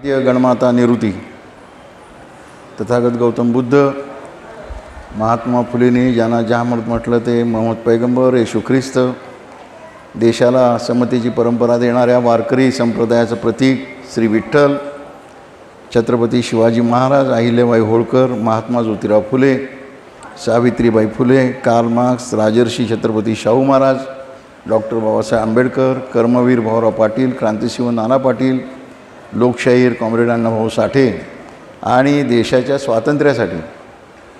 भारतीय गणमाता निवृत्ती तथागत गौतम बुद्ध महात्मा फुलेने ज्यांना ज्या म्हणत म्हटलं ते मोहम्मद पैगंबर येशू ख्रिस्त देशाला समतेची परंपरा देणाऱ्या वारकरी संप्रदायाचं प्रतीक Shri Vitthal Chhatrapati Shivaji Maharaj Ahilyabai Holkar Mahatma Jyotirao Phule Savitribai Phule Karl Marx Rajarshi Chhatrapati Shahu Maharaj doctor Babasaheb Ambedkar Karmaveer Bhaurao Patil Krantisinh Nana Patil लोकशाहीर कॉम्रेड अण्णाभाऊ साठे आणि देशाच्या स्वातंत्र्यासाठी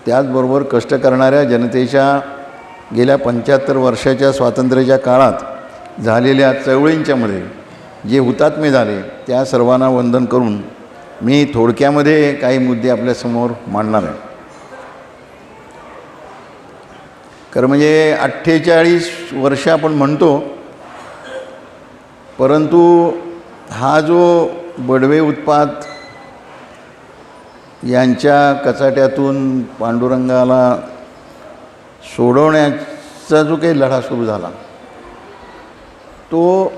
त्याचबरोबर कष्ट करणाऱ्या जनतेच्या गेल्या पंच्याहत्तर वर्षाच्या स्वातंत्र्याच्या काळात झालेल्या चळवळींच्यामध्ये जे हुतात्मे झाले त्या सर्वांना वंदन करून मी थोडक्यामध्ये काही मुद्दे आपल्यासमोर मांडणार आहे. खरं म्हणजे अठ्ठेचाळीस वर्ष आपण म्हणतो परंतु हा जो बडवे उत्पात यांच्या कचाट्यातून पांडुरंगाला सोडवण्याचा जो काही लढा सुरू झाला तो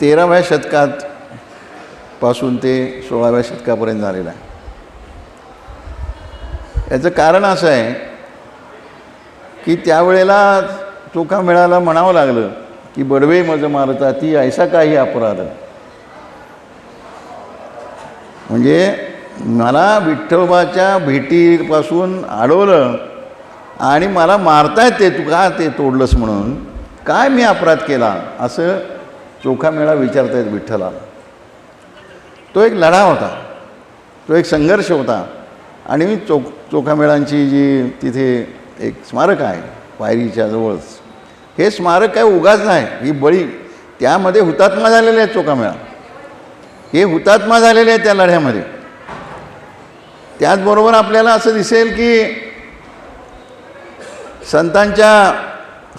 तेराव्या शतकात पासून ते सोळाव्या शतकापर्यंत झालेला आहे. याचं कारण असं आहे की त्यावेळेला चोखा मिळाला म्हणावं लागलं की बडवे मज मारता ती ऐसा काही अपराध. म्हणजे मला विठ्ठोबाच्या भेटीपासून अडवलं आणि मला मारतायत ते तू का ते तोडलंस म्हणून? काय मी अपराध केला? असं चोखामेळा विचारतायत विठ्ठलाला तो एक लढा होता. तो एक संघर्ष होता. आणि मी चोख चोखामेळांची जी तिथे एक स्मारक आहे पायरीच्या जवळच. हे स्मारक काय उगाच नाही. ही बळी त्यामध्ये हुतात्मा झालेले आहेत चोखामेळा. हे हुतात्मा झालेले आहेत त्या लढ्यामध्ये. त्याचबरोबर आपल्याला असं दिसेल की संतांच्या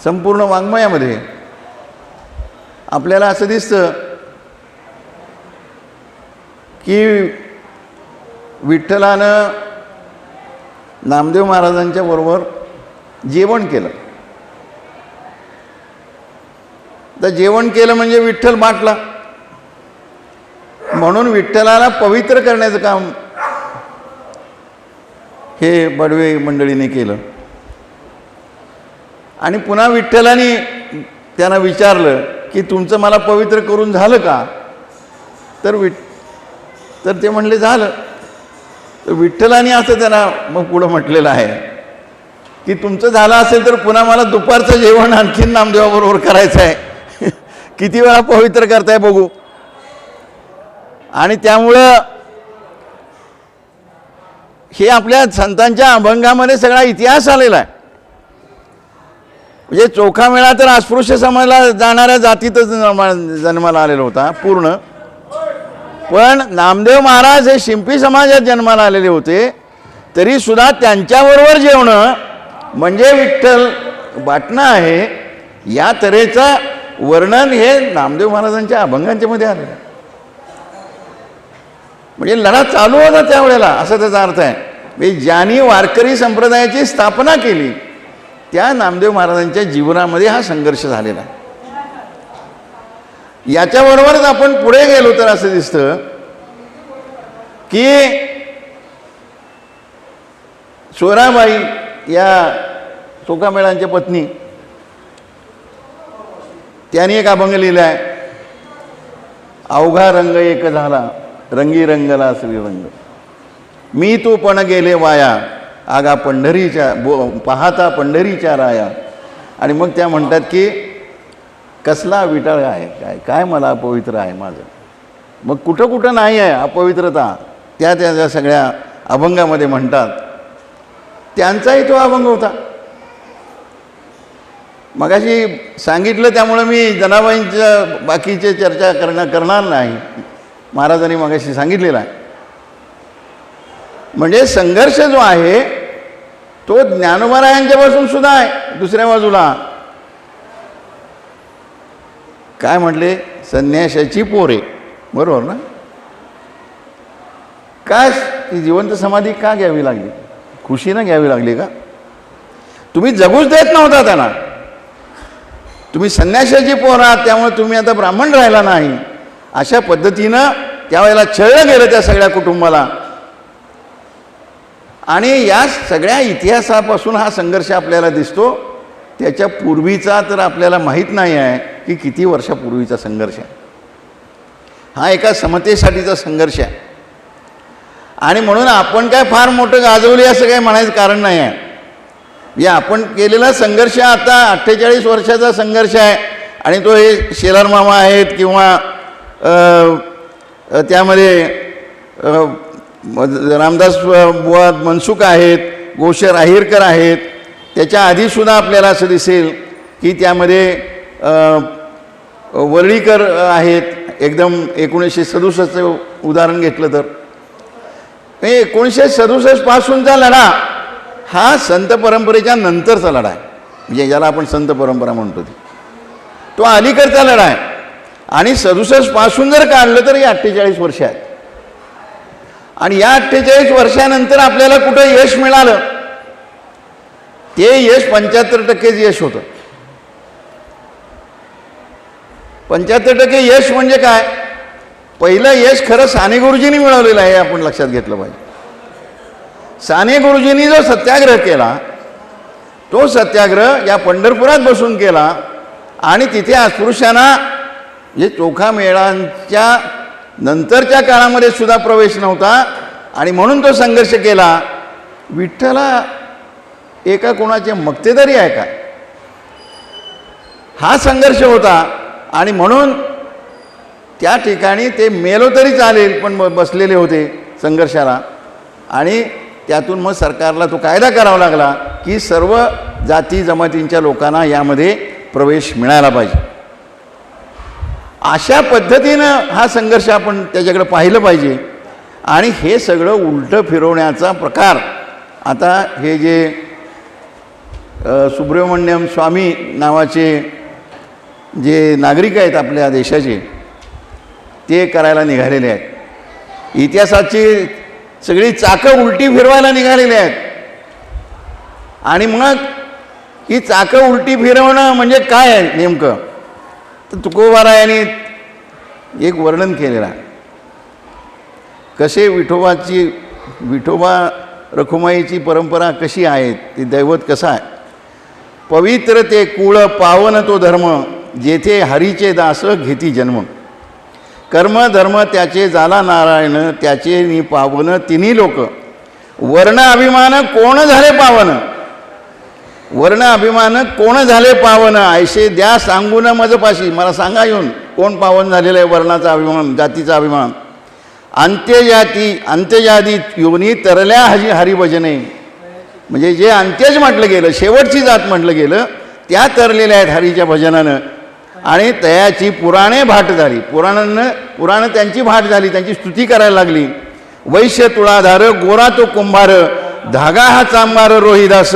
संपूर्ण वाङ्मयामध्ये आपल्याला असं दिसतं की विठ्ठलानं नामदेव महाराजांच्या बरोबर जेवण केलं. तर जेवण केलं म्हणजे विठ्ठल बाटला. म्हणून विठ्ठलाला पवित्र करण्याचं काम हे बडवे मंडळीने केलं. आणि पुन्हा विठ्ठलाने त्यांना विचारलं की तुमचं मला पवित्र करून झालं का? तर विठ तर ते म्हणले झालं. तर विठ्ठलाने असं त्यांना मग पुढं म्हटलेलं आहे की तुमचं झालं असेल तर पुन्हा मला दुपारचं जेवण आणखीन नामदेवाबरोबर करायचं आहे. किती वेळा पवित्र करताय बघू. आणि त्यामुळं हे आपल्या संतांच्या अभंगामध्ये सगळा इतिहास आलेला आहे. म्हणजे चोखा मेळा तर अस्पृश्य समाजाला जाणाऱ्या जातीतच जन्माला आलेला होता पूर्ण. पण नामदेव महाराज हे शिंपी समाजात जन्माला आलेले होते तरी सुद्धा त्यांच्याबरोबर जेवणं म्हणजे विठ्ठल वाटणं आहे या तऱ्हेचं वर्णन हे नामदेव महाराजांच्या अभंगांच्यामध्ये आलेलं आहे. म्हणजे लढा चालू होता त्यावेळेला असं त्याचा अर्थ आहे. म्हणजे ज्यांनी वारकरी संप्रदायाची स्थापना केली त्या नामदेव महाराजांच्या जीवनामध्ये हा संघर्ष झालेला. आहे याच्याबरोबरच आपण पुढे गेलो तर असं दिसतं की सोराबाई या चोखामेळांच्या पत्नी त्यांनी एक अभंग लिहिला आहे अवघा रंग एक झाला. रंगी रंगला श्रीरंग मी तू पण गेले वाया आगा पंढरीच्या बो पाहता पंढरीच्या राया. आणि मग त्या म्हणतात की कसला विटाळ आहे काय काय मला अपवित्र आहे माझं? मग कुठं कुठं नाही आहे अपवित्रता त्या त्या ज्या सगळ्या अभंगामध्ये म्हणतात. त्यांचाही तो अभंग होता. मगाशी सांगितलं त्यामुळं मी जनाबाईंच्या बाकीचे चर्चा करणं करणार नाही. महाराजांनी मगाशी सांगितलेला आहे. म्हणजे संघर्ष जो आहे तो ज्ञानोबारायांच्यापासून सुद्धा आहे दुसऱ्या बाजूला. काय म्हटले? संन्याशाची पोरे. बरोबर ना? का ती जिवंत समाधी का घ्यावी लागली? खुशीनं घ्यावी लागली का? तुम्ही जगूच देत नव्हता त्यांना. तुम्ही संन्याशाची पोर आहात त्यामुळे तुम्ही आता ब्राह्मण राहिला नाही. अशा पद्धतीनं त्यावेळेला छळलं गेलं त्या सगळ्या कुटुंबाला. आणि या सगळ्या इतिहासापासून हा संघर्ष आपल्याला दिसतो. त्याच्या पूर्वीचा तर आपल्याला माहीत नाही आहे की किती वर्षापूर्वीचा संघर्ष आहे. हा एका समतेसाठीचा संघर्ष आहे. आणि म्हणून आपण काय फार मोठं गाजवली असं काही म्हणायचं कारण नाही आहे. म्हणजे आपण केलेला संघर्ष आता अठ्ठेचाळीस वर्षाचा संघर्ष आहे. आणि तो हे शेलार मामा आहेत किंवा त्यामध्ये रामदास बुवा मनसुख आहेत गोशर अहिरकर आहेत त्याच्या आधीसुद्धा आपल्याला असं दिसेल की त्यामध्ये वरळीकर आहेत. एकदम एकोणीसशे सदुसष्टचं उदाहरण घेतलं तर. नाही एकोणीसशे सदुसष्टपासूनचा लढा हा संत परंपरेच्या नंतरचा लढा आहे. म्हणजे ज्याला आपण संत परंपरा म्हणतो ती. तो अलीकडचा लढा आहे. आणि सदुसष्टपासून जर काढलं तर हे अठ्ठेचाळीस वर्ष आहेत. आणि या अठ्ठेचाळीस वर्षानंतर आपल्याला कुठं यश मिळालं? ते यश पंच्याहत्तर टक्केच यश होतं. पंच्याहत्तर टक्के यश म्हणजे काय? पहिलं यश खरं साने गुरुजींनी मिळवलेलं आहे आपण लक्षात घेतलं पाहिजे. साने गुरुजींनी जो सत्याग्रह केला तो सत्याग्रह या पंढरपुरात बसून केला आणि तिथे अस्पृश्यांना जे चोखा मेळांच्या नंतरच्या काळामध्ये सुद्धा प्रवेश नव्हता आणि म्हणून तो संघर्ष केला. विठ्ठला एका कोणाचे मक्तेदारी आहे का? हा संघर्ष होता आणि म्हणून त्या ठिकाणी ते मेलो तरी चालेल पण ब- बसलेले होते संघर्षाला. आणि त्यातून मग सरकारला तो कायदा करावा लागला की सर्व जाती जमातींच्या लोकांना यामध्ये प्रवेश मिळायला पाहिजे. अशा पद्धतीनं हा संघर्ष आपण त्याच्याकडे पाहिलं पाहिजे. आणि हे सगळं उलटं फिरवण्याचा प्रकार. आता हे जे सुब्रमण्यम स्वामी नावाचे जे नागरिक आहेत आपल्या देशाचे ते करायला निघालेले आहेत. इतिहासाची सगळी चाकं उलटी फिरवायला निघालेली आहेत. आणि मग ही चाकं उलटी फिरवणं म्हणजे काय आहे नेमकं? तर तुकोबारायांनी एक वर्णन केलेलं आहे. कसे विठोबाची विठोबा रखुमाईची परंपरा कशी आहे ती दैवत कसं आहे? पवित्र ते कुळ पावन तो धर्म जेथे हरीचे दास घेती जन्म. कर्म धर्म त्याचे झाला नारायण त्याचे नि पावन तिन्ही लोक. वर्ण अभिमान कोण झाले पावन? वर्ण अभिमान कोण झाले पावन? ऐसे द्या सांगून मजपाशी. मला सांगा येऊन कोण पावन झालेलं आहे वर्णाचा अभिमान जातीचा अभिमान? अंत्यजाती अंत्यजाती योनी तरल्या हजी हरिभजने. म्हणजे जे अंत्यज म्हटलं गेलं शेवटची जात म्हटलं गेलं त्या तरलेल्या आहेत हरीच्या भजनानं. आणि तयाची पुराणे भाट झाली. पुराणानं पुराणं त्यांची भाट झाली त्यांची स्तुती करायला लागली. वैश्य तुळाधार गोरा तो कुंभार धागा हा चांबार रोहिदास.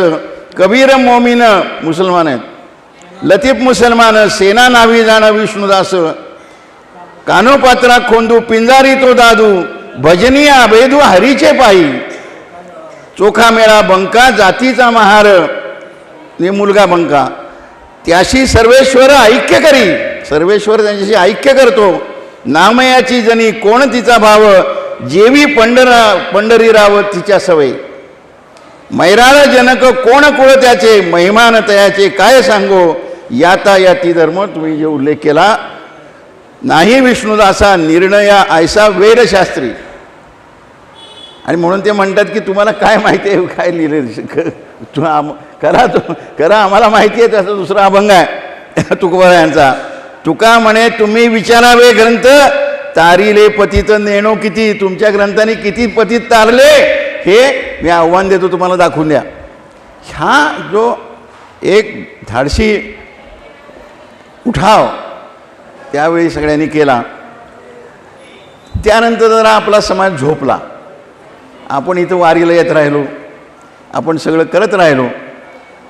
कबीर मोमीन मुसलमान आहेत. लतीफ मुसलमान सेना नावी जाणं विष्णुदास कानोपात्रा खोंदू पिंजारी तो दादू भजनी अभेदू हरीचे पायी चोखा मेळा बंका जातीचा महार ने मुलगा बंका. त्याशी सर्वेश्वर ऐक्य करी. सर्वेश्वर त्यांच्याशी ऐक्य करतो. नामयाची जनी कोण तिचा भाव? जेवी पंढरा पंढरीराव तिच्या सवयी. मैराळ जनक कोण कुळ त्याचे महिमान तयाचे काय सांगो? याता याती धर्म तुम्ही जे उल्लेख केला. नाही विष्णुदासा निर्णया ऐसा वेदशास्त्री. आणि म्हणून ते म्हणतात की तुम्हाला काय माहिती आहे काय लिहिलं? तू आम करा तू करा आम्हाला माहिती आहे त्याचा दुसरा अभंग आहे. तुकोबा यांचा. तुका म्हणे तुम्ही विचारावे ग्रंथ तारिले पतीत नेणो किती? तुमच्या ग्रंथाने किती पतीत तारले? हे मी आव्हान देतो तुम्हाला दाखवून द्या. ह्या जो एक धाडशी उठाव त्यावेळी सगळ्यांनी केला. त्यानंतर जरा आपला समाज झोपला. आपण इथं वारीला येत राहिलो. आपण सगळं करत राहिलो.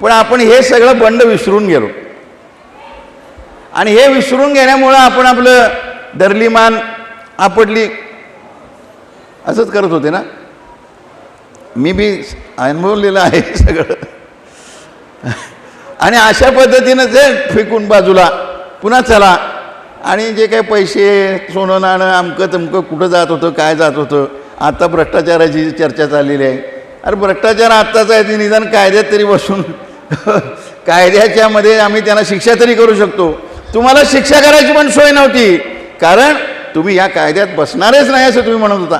पण आपण हे सगळं बंड विसरून गेलो. आणि हे विसरून गेल्यामुळं आपण आपलं दरलीमान आपडली असंच करत होते ना? मी बी अनुभवलेलं आहे सगळं. आणि अशा पद्धतीनं ते फेकून बाजूला पुन्हा चला. आणि जे काही पैसे सोनं नाणं अमकं तमकं कुठं जात होतं काय जात होतं आता भ्रष्टाचाराची चर्चा चाललेली आहे. अरे भ्रष्टाचार आत्ताच आहे ते निदान कायद्यात तरी बसून. कायद्याच्यामध्ये आम्ही त्यांना शिक्षा तरी करू शकतो. तुम्हाला शिक्षा करायची पण सोय नव्हती. कारण तुम्ही या कायद्यात बसणारच नाही असं तुम्ही म्हणत होता.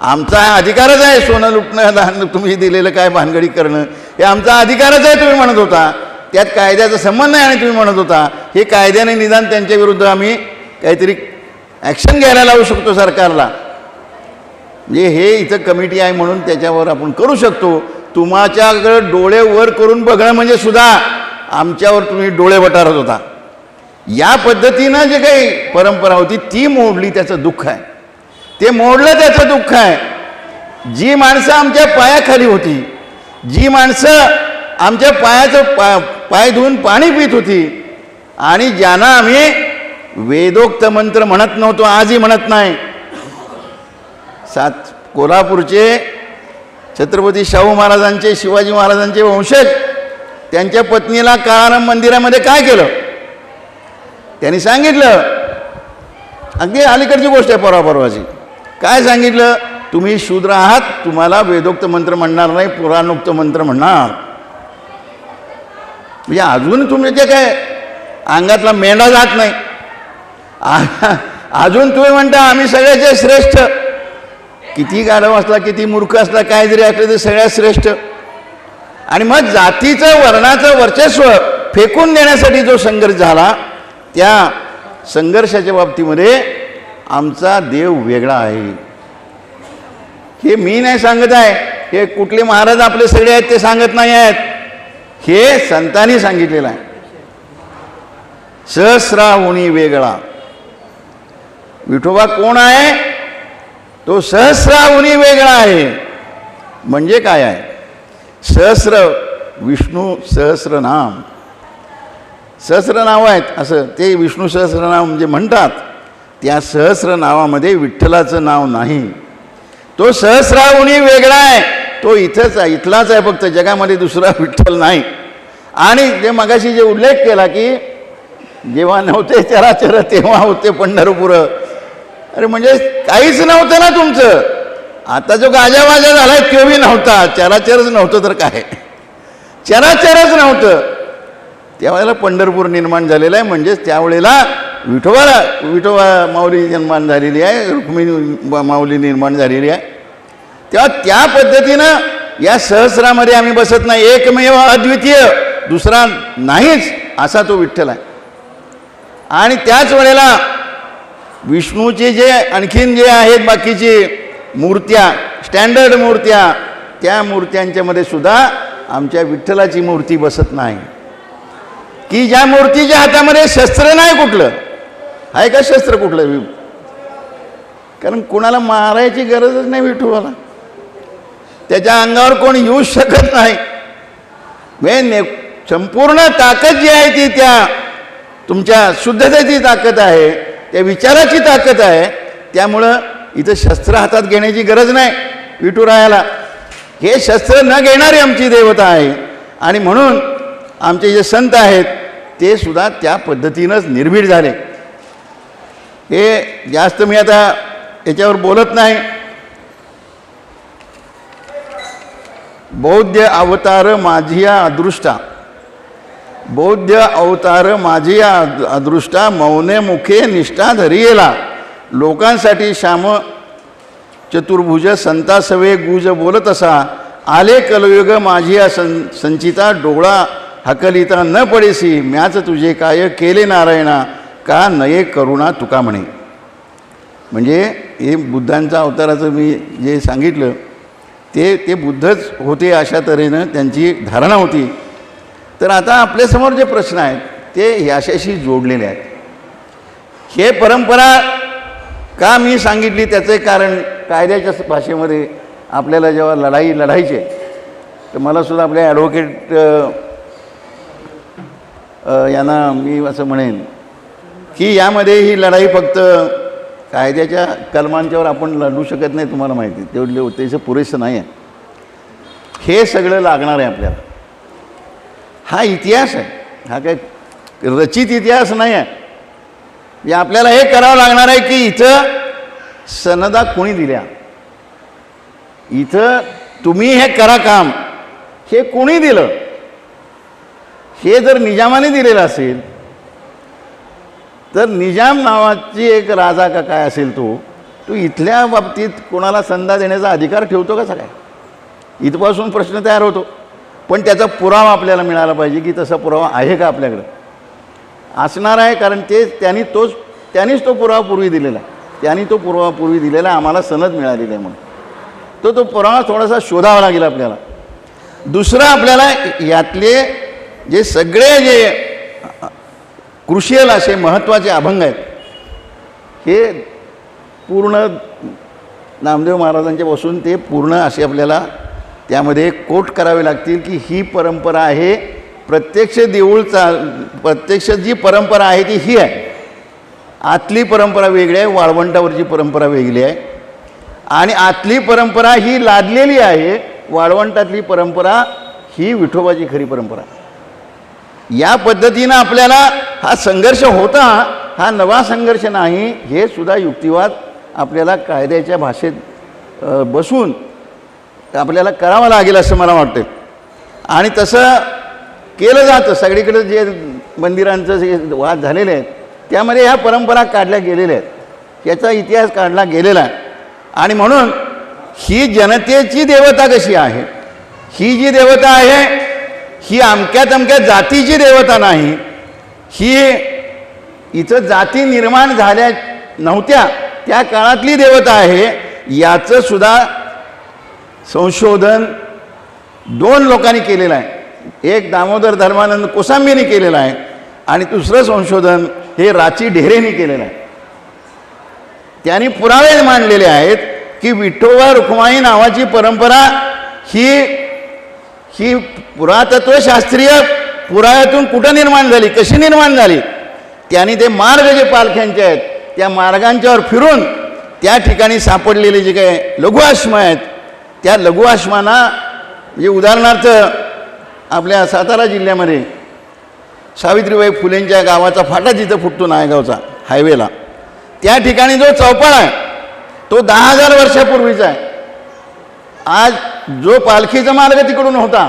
आमचा हा अधिकारच आहे सोनं लुटणं धान तुम्ही दिलेलं काय भानगडी करणं. हे आमचा अधिकारच आहे तुम्ही म्हणत होता. त्यात कायद्याचा संबंध नाही आणि तुम्ही म्हणत होता. हे कायद्याने निदान त्यांच्या विरुद्ध आम्ही काहीतरी ॲक्शन घ्यायला लावू शकतो सरकारला. म्हणजे हे इथं कमिटी आहे म्हणून त्याच्यावर आपण करू शकतो. तुमच्याकडं डोळे वर करून बघणं म्हणजे सुद्धा आमच्यावर तुम्ही डोळे वटारत होता. या पद्धतीनं जे काही परंपरा होती ती मोडली त्याचं दुःख आहे. ते मोडलं त्याचं दुःख आहे. जी माणसं आमच्या पायाखाली होती जी माणसं आमच्या पायाचं पा पाय धुवून पाणी पित होती आणि ज्यांना आम्ही वेदोक्त मंत्र म्हणत नव्हतो आजही म्हणत नाही. सात कोल्हापूरचे छत्रपती शाहू महाराजांचे शिवाजी महाराजांचे वंशज त्यांच्या पत्नीला काळाराम मंदिरामध्ये काय केलं? त्यांनी सांगितलं अगदी अलीकडची गोष्ट आहे परवा परवाची काय सांगितलं? तुम्ही शूद्र आहात तुम्हाला वेदोक्त मंत्र म्हणणार नाही पुराणोक्त मंत्र म्हणणार. म्हणजे अजून तुम्ही ते काय अंगातला मेंढा जात नाही. आ- अजून तुम्ही म्हणता आम्ही सगळ्याचे श्रेष्ठ. किती गाढव असला किती मूर्ख असला काय जरी असलं तरी सगळ्यात श्रेष्ठ. आणि मग जातीचं वर्णाचं वर्चस्व फेकून देण्यासाठी जो संघर्ष झाला त्या संघर्षाच्या बाबतीमध्ये आमचा देव वेगळा आहे. हे मी नाही सांगत आहे. हे कुठले महाराज आपले सगळे आहेत ते सांगत नाही आहेत. हे संतांनी सांगितलेलं आहे. सहस्राहुणी वेगळा. विठोबा कोण आहे? तो सहस्राहुणी वेगळा आहे. म्हणजे काय आहे? सहस्र विष्णू सहस्रनाम सहस्रनाम आहेत असं. ते विष्णू सहस्रनाम म्हणजे म्हणतात त्या सहस्र नावामध्ये विठ्ठलाचं नाव नाही. तो सहस्राहुनी वेगळा आहे. तो इथंच आहे इथलाच आहे फक्त. जगामध्ये दुसरा विठ्ठल नाही. आणि जे मगाशी जे उल्लेख केला की जेव्हा नव्हते चराचर तेव्हा होते पंढरपूर. अरे म्हणजे काहीच नव्हतं ना तुमचं. आता जो गाजावाजा झालाय तोही नव्हता. चराचरच नव्हतं तर काय? चराचरच नव्हतं. त्यावेळेला पंढरपूर निर्माण झालेलं आहे. म्हणजेच त्यावेळेला विठोबाला विठोबा माऊली निर्माण झालेली आहे रुक्मिणी माऊली निर्माण झालेली आहे. तेव्हा त्या पद्धतीनं या सहस्रामध्ये आम्ही बसत नाही. एकमेव अद्वितीय दुसरा नाहीच असा तो विठ्ठल आहे. आणि त्याच वेळेला विष्णूचे जे आणखीन जे आहेत बाकीचे मूर्त्या स्टँडर्ड मूर्त्या त्या मूर्त्यांच्यामध्ये सुद्धा आमच्या विठ्ठलाची मूर्ती बसत नाही. की ज्या मूर्तीच्या हातामध्ये शस्त्र नाही कुठलं आहे का शस्त्र कुठलं? कारण कुणाला मारायची गरजच नाही विठोबाला. त्याच्या अंगावर कोण येऊ शकत नाही. म्हणजे ने संपूर्ण ताकद जी आहे ती त्या तुमच्या शुद्धतेची ताकद आहे त्या विचाराची ताकद आहे. त्यामुळं इथं शस्त्र हातात घेण्याची गरज नाही विठुरायाला. हे शस्त्र न घेणारी आमची देवता आहे. आणि म्हणून आमचे जे संत आहेत ते सुद्धा त्या पद्धतीनंच निर्भीड झाले. हे जास्त मी आता याच्यावर बोलत नाही. बौद्ध अवतार माझिया अदृष्टा. बौद्ध अवतार माझिया अदृष्टा मौने मुखे निष्ठा धरियेला. लोकांसाठी श्याम चतुर्भुज संता सवे गुज बोलत असा. आले कलयुग माझिया सं संचिता डोळा हकलिता न पडेसी. म्याच तुझे काय केले नारायणा? का नये करुणा तुका म्हणे. म्हणजे हे बुद्धांचा अवताराचं मी जे सांगितलं ते ते बुद्धच होते अशा तऱ्हेनं त्यांची धारणा होती. तर आता आपल्यासमोर जे प्रश्न आहेत ते ह्याशाशी जोडलेले आहेत. हे परंपरा का मी सांगितली त्याचं कारण कायद्याच्या भाषेमध्ये आपल्याला जेव्हा लढाई लढायची तर मला सुद्धा आपल्या ॲडव्होकेट यांना मी असं म्हणेन की यामध्ये ही लढाई फक्त कायद्याच्या कलमांच्यावर आपण लढू शकत नाही तुम्हाला माहिती. तेवढे त्याचं पुरेसं नाही आहे हे सगळं लागणार आहे आपल्याला. हा इतिहास आहे. हा काय रचित इतिहास नाही आहे आपल्याला हे करावं लागणार आहे की इथं सनदा कोणी दिल्या? इथं तुम्ही हे करा काम. हे कोणी दिलं? हे जर निजामाने दिलेलं असेल तर निजाम नावाची एक राजा का काय असेल तो तो इथल्या बाबतीत कोणाला संधा देण्याचा अधिकार ठेवतो कसा काय इथपासून प्रश्न तयार होतो. पण त्याचा पुरावा आपल्याला मिळाला पाहिजे की तसा पुरावा आहे का आपल्याकडं? असणार आहे कारण ते त्यांनी तोच त्यांनीच तो पुरावा पूर्वी दिलेला. आहे त्यांनी तो पुरावा पूर्वी दिलेला आम्हाला सनद मिळालेली आहे म्हणून. तो तो पुरावा थोडासा शोधावा लागेल आपल्याला. दुसरं आपल्याला यातले जे सगळे जे क्रुशियल असे महत्त्वाचे अभंग आहेत. हे पूर्ण नामदेव महाराजांच्यापासून ते पूर्ण असे आपल्याला त्यामध्ये कोट करावे लागतील की ही परंपरा आहे प्रत्यक्ष देऊळ चा प्रत्यक्ष जी परंपरा आहे ती ही आहे. आतली परंपरा वेगळी आहे वाळवंटावरची परंपरा वेगळी आहे. आणि आतली परंपरा ही लादलेली आहे वाळवंटातली परंपरा ही विठोबाची खरी परंपरा. आहे या पद्धतीनं आपल्याला हा संघर्ष होता हा नवा संघर्ष नाही हे सुद्धा युक्तिवाद आपल्याला कायद्याच्या भाषेत बसून आपल्याला करावं लागेल असं मला वाटतं आणि तसं केलं जातं. सगळीकडे जे मंदिरांचं जे वाद झालेले आहेत त्यामध्ये ह्या परंपरा काढल्या गेलेल्या आहेत. याचा इतिहास काढला गेलेला आहे. आणि म्हणून ही जनतेची देवता कशी आहे? ही जी देवता आहे ही अमक्या तमक्या जातीची देवता नाही. ही इथं जाती निर्माण झाल्या नव्हत्या त्या काळातली देवता आहे. याचं सुद्धा संशोधन दोन लोकांनी केलेलं आहे. एक दामोदर धर्मानंद कोसांबीने केलेलं आहे आणि दुसरं संशोधन हे राची ढेरेने केलेलं आहे. त्यांनी पुरावे मांडलेले आहेत की विठोबा रुक्माई नावाची परंपरा ही ही पुरातत्वशास्त्रीय पुरायातून कुठं निर्माण झाली कशी निर्माण झाली? त्यांनी ते मार्ग जे पालख्यांचे आहेत त्या मार्गांच्यावर फिरून त्या ठिकाणी सापडलेले जे काही लघुआश्म आहेत त्या लघुआश्मांना म्हणजे उदाहरणार्थ आपल्या सातारा जिल्ह्यामध्ये सावित्रीबाई फुलेंच्या गावाचा फाटा जिथं फुटतो नायगावचा हायवेला. त्या ठिकाणी जो चौपाळ आहे तो दहा हजार वर्षापूर्वीचा आहे. आज जो पालखीचा मार्ग तिकडून होता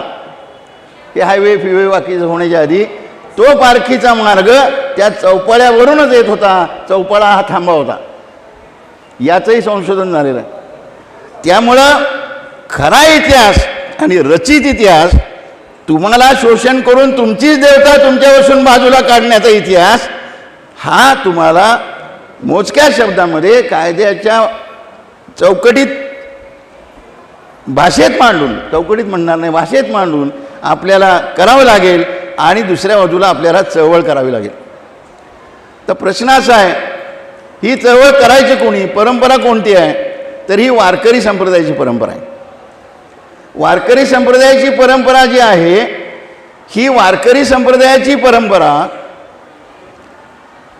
हे हायवे फिवे बाकीचं होण्याच्या आधी तो पालखीचा मार्ग त्या चौपाळ्यावरूनच येत होता. चौपाळा हा थांबा होता. याचंही संशोधन झालेलं आहे. त्यामुळं खरा इतिहास आणि रचित इतिहास तुम्हाला शोषण करून तुमचीच देवता तुमच्यापासून बाजूला काढण्याचा इतिहास हा तुम्हाला मोजक्या शब्दामध्ये कायद्याच्या चौकटीत भाषेत मांडून चौकटीत म्हणणार नाही भाषेत मांडून आपल्याला करावं लागेल आणि दुसऱ्या बाजूला आपल्याला चळवळ करावी लागेल. तर प्रश्न असा आहे ही चळवळ करायची कोणी परंपरा कोणती आहे? तर ही वारकरी संप्रदायाची परंपरा आहे. वारकरी संप्रदायाची परंपरा जी आहे ही वारकरी संप्रदायाची परंपरा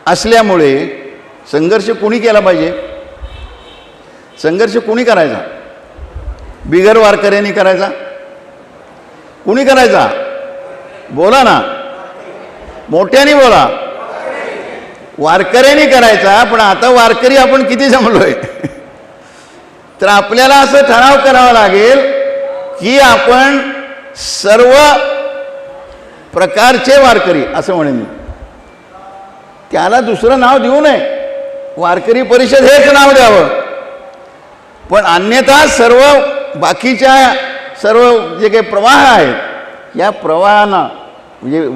असल्यामुळे संघर्ष कोणी केला पाहिजे? संघर्ष कोणी करायचा? बिगर वारकऱ्यांनी करायचा? कुणी करायचा? बोला ना. मोठ्याने बोला. वारकऱ्यांनी करायचा पण आता वारकरी आपण किती जमलोय? तर आपल्याला असं ठराव करावा लागेल की आपण सर्व प्रकारचे वारकरी असं म्हणेन मी. त्याला दुसरं नाव देऊ नये. वारकरी परिषद हेच नाव द्यावं. पण अन्यथा सर्व बाकीच्या सर्व जे काही प्रवाह आहेत या प्रवाहांना म्हणजे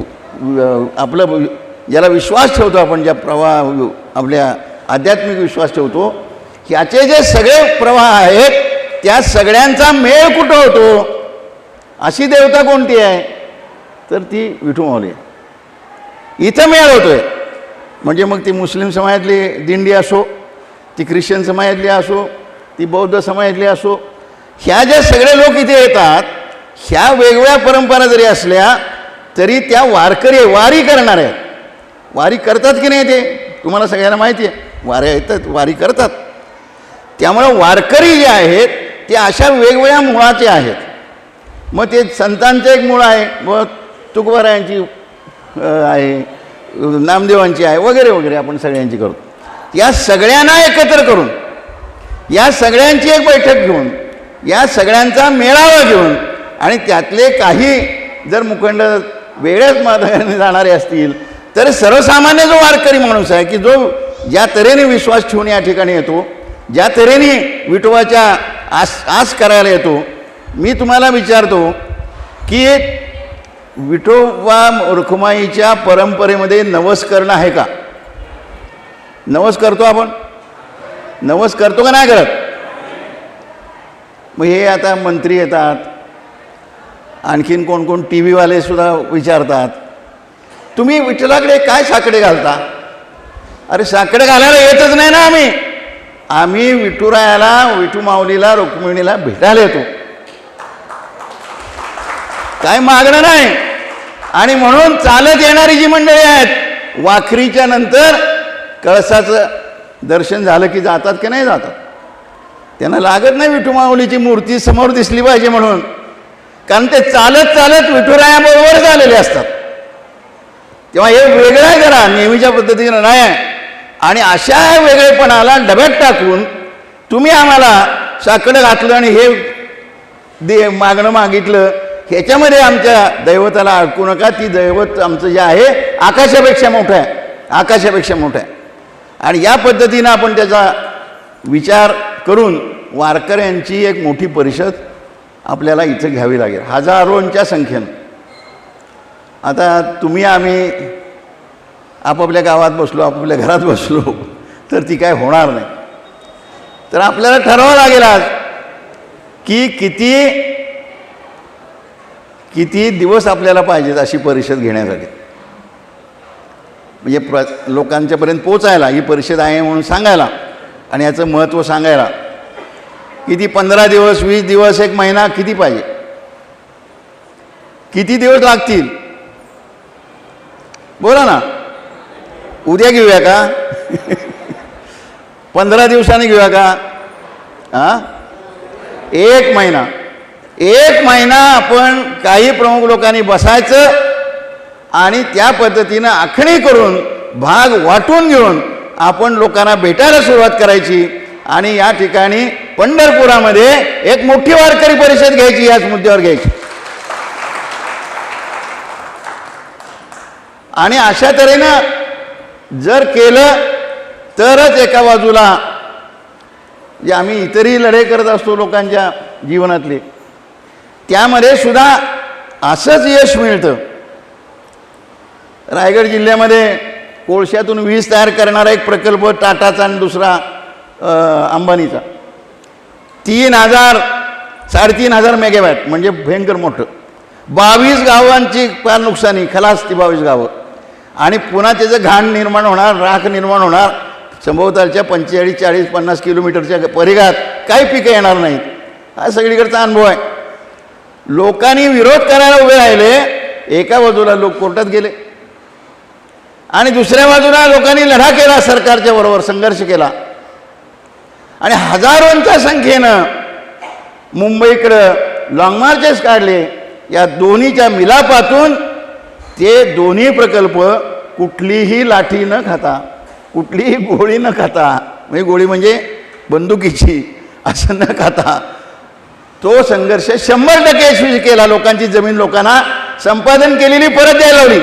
आपलं ज्याला विश्वास ठेवतो आपण ज्या प्रवाह आपल्या आध्यात्मिक विश्वास ठेवतो याचे जे सगळे प्रवाह आहेत त्या सगळ्यांचा मेळ कुठं होतो? अशी देवता कोणती आहे? तर ती विठुमावली आहे. इथं मेळ होतोय. म्हणजे मग ती मुस्लिम समाजातली दिंडी असो ती ख्रिश्चन समाजातली असो ती बौद्ध समाजातली असो ह्या ज्या सगळे लोक इथे येतात ह्या वेगवेगळ्या परंपरा जरी असल्या तरी त्या वारकरी वारी करणार आहेत. वारी करतात की नाही ते? तुम्हाला सगळ्यांना माहिती आहे. वाऱ्या येतात वारी करतात. त्यामुळं वारकरी जे आहेत ते अशा वेगवेगळ्या मुळाचे आहेत. मग ते संतांचं एक मूळ आहे. मग तुकबारायांची आहे नामदेवांची आहे वगैरे वगैरे आपण सगळ्यांची करतो या सगळ्यांना एकत्र करून या सगळ्यांची एक बैठक घेऊन या सगळ्यांचा मेळावा घेऊन आणि त्यातले काही जर मुखंड वेगळ्याच मार्गाने जाणारे असतील तर सर्वसामान्य जो वारकरी माणूस आहे की जो ज्या तऱ्हेने विश्वास ठेवून या ठिकाणी येतो ज्या तऱ्हेने विठोबाच्या आस आस करायला येतो मी तुम्हाला विचारतो की विठोबा रुखमाईच्या परंपरेमध्ये नवस करणं आहे का? नवस करतो आपण? नवस करतो का नाही करत? मग हे आता मंत्री येतात. आणखीन कोण कोण टी व्हीवाले सुद्धा विचारतात. तुम्ही विठ्ठलाकडे काय साकडे घालता? अरे साकडे घालायला येतच नाही ना आम्ही. आम्ही विठुरायाला विठू माऊलीला रुक्मिणीला भेटायला येतो. काय मागणं नाही. आणि म्हणून चालत येणारी जी मंडळी आहेत वाखरीच्या नंतर कळसाचं दर्शन झालं की जातात की नाही जातात? त्यांना लागत नाही विठू माऊलीची मूर्ती समोर दिसली पाहिजे म्हणून. कारण ते चालत चालत विठुरायाबरोबर झालेले असतात. तेव्हा हे वेगळं आहे जरा नेहमीच्या पद्धतीनं नाही. आहे आणि अशा वेगळेपणाला डब्यात टाकून तुम्ही आम्हाला साकडं घातलं आणि हे दे मागणं मागितलं ह्याच्यामध्ये आमच्या दैवताला अडकू नका. ती दैवत आमचं जे आहे आकाशापेक्षा मोठं आहे. आकाशापेक्षा मोठं आहे. आणि या पद्धतीनं आपण त्याचा विचार करून वारकऱ्यांची एक मोठी परिषद आपल्याला इथं घ्यावी लागेल. हजारोंच्या संख्येनं. आता तुम्ही आम्ही आपापल्या गावात बसलो आपापल्या घरात बसलो तर ती काय होणार नाही. तर आपल्याला ठरवावं लागेल आज की किती किती दिवस आपल्याला पाहिजेत अशी परिषद घेण्यासाठी. म्हणजे प्र लोकांच्यापर्यंत पोचायला ही परिषद आहे म्हणून सांगायला. आणि याचं महत्त्व सांगायला किती पंधरा दिवस वीस दिवस एक महिना किती पाहिजे? किती दिवस लागतील? बोला ना. उद्या घेऊया का? पंधरा दिवसांनी घेऊया का? हां एक महिना. एक महिना आपण काही प्रमुख लोकांनी बसायचं आणि त्या पद्धतीनं आखणी करून भाग वाटून घेऊन आपण लोकांना भेटायला सुरुवात करायची. आणि या ठिकाणी पंढरपुरामध्ये एक मोठी वारकरी परिषद घ्यायची याच मुद्द्यावर घ्यायची. आणि अशा तऱ्हेनं जर केलं तरच एका बाजूला जे आम्ही इतरही लढाई करत असतो लोकांच्या जीवनातले त्यामध्ये सुद्धा असंच यश मिळतं. रायगड जिल्ह्यामध्ये कोळशातून वीज तयार करणारा एक प्रकल्प टाटाचा आणि दुसरा अंबानीचा. तीन हजार साडेतीन हजार मेगावॅट म्हणजे भयंकर मोठं. बावीस गावांची फार नुकसानी खलास ती बावीस गावं. आणि पुन्हा त्याचं घाण निर्माण होणार राख निर्माण होणार संभवतालच्या पंचेचाळीस चाळीस पन्नास किलोमीटरच्या परिघात काही पिकं येणार नाहीत. हा सगळीकडचा अनुभव आहे. लोकांनी विरोध करायला उभे राहिले एका बाजूला लोक कोर्टात गेले. आणि दुसऱ्या बाजूला लोकांनी लढा केला सरकारच्या बरोबर संघर्ष केला. आणि हजारोंच्या संख्येनं मुंबईकडं लाँग मार्चेस काढले. या दोन्हीच्या मिलापातून ते दोन्ही प्रकल्प कुठलीही लाठी न खाता कुठलीही गोळी न खाता म्हणजे गोळी म्हणजे बंदुकीची असं न खाता तो संघर्ष शंभर टक्के यशस्वी केला. लोकांची जमीन लोकांना संपादन केलेली परत द्यायला लावली.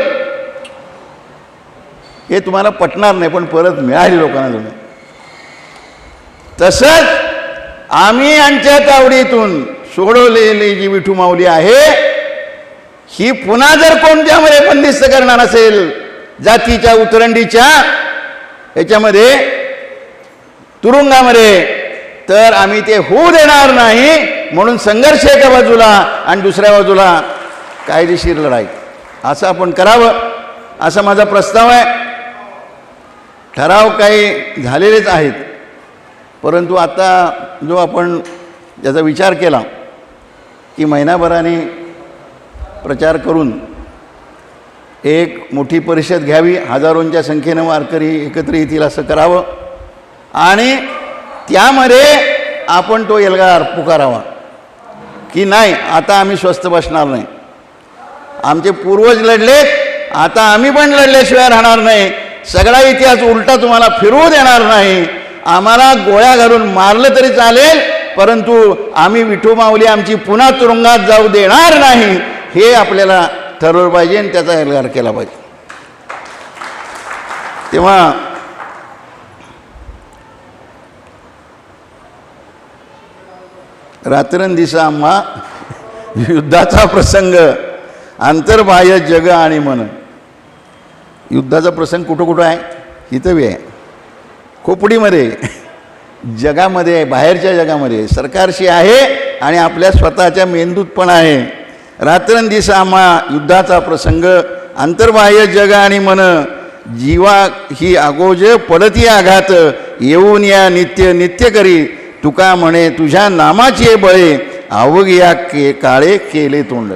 हे तुम्हाला पटणार नाही पण परत मिळाली लोकांना तुम्ही. तसंच आम्ही आमच्या तावडीतून सोडवलेली जी विठू माऊली आहे ही पुन्हा जर कोणत्यामध्ये बंदिस्त करणार असेल जातीच्या उतरंडीच्या याच्यामध्ये तुरुंगामध्ये तर आम्ही ते होऊ देणार नाही म्हणून संघर्ष एका बाजूला आणि दुसऱ्या बाजूला कायदेशीर लढाई. असं आपण करावं. असा माझा प्रस्ताव आहे. ठराव काही झालेलेच आहेत. परंतु आता जो आपण ज्याचा विचार केला की महिनाभराने प्रचार करून एक मोठी परिषद घ्यावी हजारोंच्या संख्येनं वारकरी एकत्र येतील असं करावं आणि त्यामध्ये आपण तो एल्गार पुकारावा की नाही आता आम्ही स्वस्त बसणार नाही. आमचे पूर्वज लढलेत आता आम्ही पण लढल्याशिवाय राहणार नाही. सगळा इतिहास उलटा तुम्हाला फिरवू देणार नाही. आम्हाला गोळ्या घालून मारलं तरी चालेल परंतु आम्ही विठू माऊली आमची पुन्हा तुरुंगात जाऊ देणार नाही. हे आपल्याला ठरवलं पाहिजे आणि त्याचा एल्गार केला पाहिजे. तेव्हा रात्रंदिसा आम्हा युद्धाचा प्रसंग आंतरबाह्य जग आणि मन. युद्धाचा प्रसंग कुठं कुठं आहे? इथं बी आहे. खोपडीमध्ये जगामध्ये आहे बाहेरच्या जगामध्ये सरकारशी आहे आणि आपल्या स्वतःच्या मेंदूत पण आहे. रात्रंदिस आम्हा युद्धाचा प्रसंग अंतर्बाह्य जग आणि मन जीवा ही आगोज पडती आघात येऊन या नित्य नित्य करी. तुका म्हणे तुझ्या नामाचे बळे आवग या के काळे केले तोंड.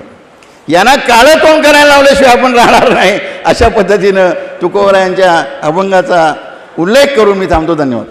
यांना काळं तोंड करायला लावल्याशिवाय आपण राहणार नाही. अशा पद्धतीनं तुकोबरायांच्या अभंगाचा उल्लेख करून मी थांबतो. धन्यवाद.